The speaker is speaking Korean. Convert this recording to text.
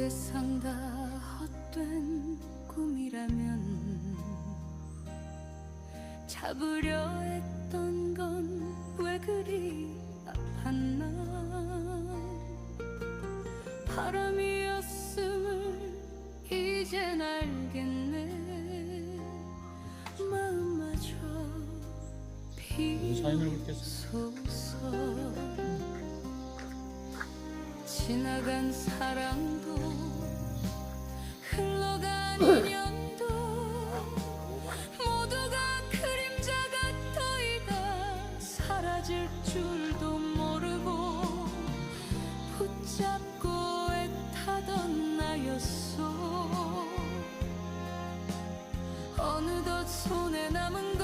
세상 다 헛된 꿈이라면 잡으려 했던 건 왜 그리 아팠나 바람이었음을 이젠 알겠네 마음마저? 비소서 지나간 사랑도 흘러간 인연도 모두가 그림자가 떠이다. 사라질 줄도 모르고 붙잡고 애타던 나였어. 어느덧 손에 남은 건